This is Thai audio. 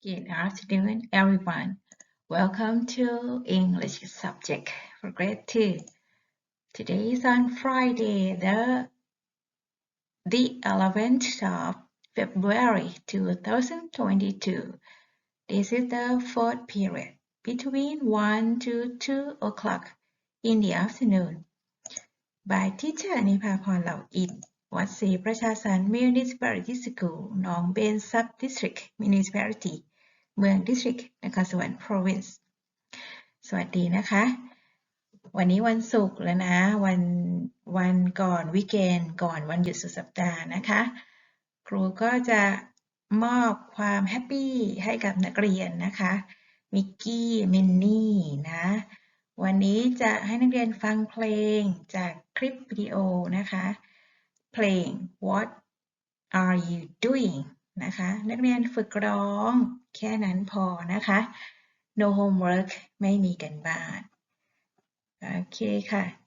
Good afternoon, everyone. Welcome to English subject for grade 2. Today is on Friday, the, the 11th of February 2022. This is the fourth period between 1 to 2 o'clock in the afternoon. By teacher นิพ วัดศรีประชาสรร Municipality School หนองเบน Sub District Municipality เมือง District นครสวรรค์ Province สวัสดีนะคะ วันนี้วันศุกร์แล้วนะ วันวันก่อนวิกเกนก่อนวันหยุดสุดสัปดาห์นะคะ ครูก็จะมอบความแฮปปี้ให้กับนักเรียนนะคะ มิกกี้ มินนี่นะ วันนี้จะให้นักเรียนฟังเพลงจากคลิปวิดีโอนะคะ เพลง What are you doing นะคะ นักเรียนฝึกร้องแค่นั้นพอนะคะ no homework ไม่มีกันบ้าน โอเคค่ะ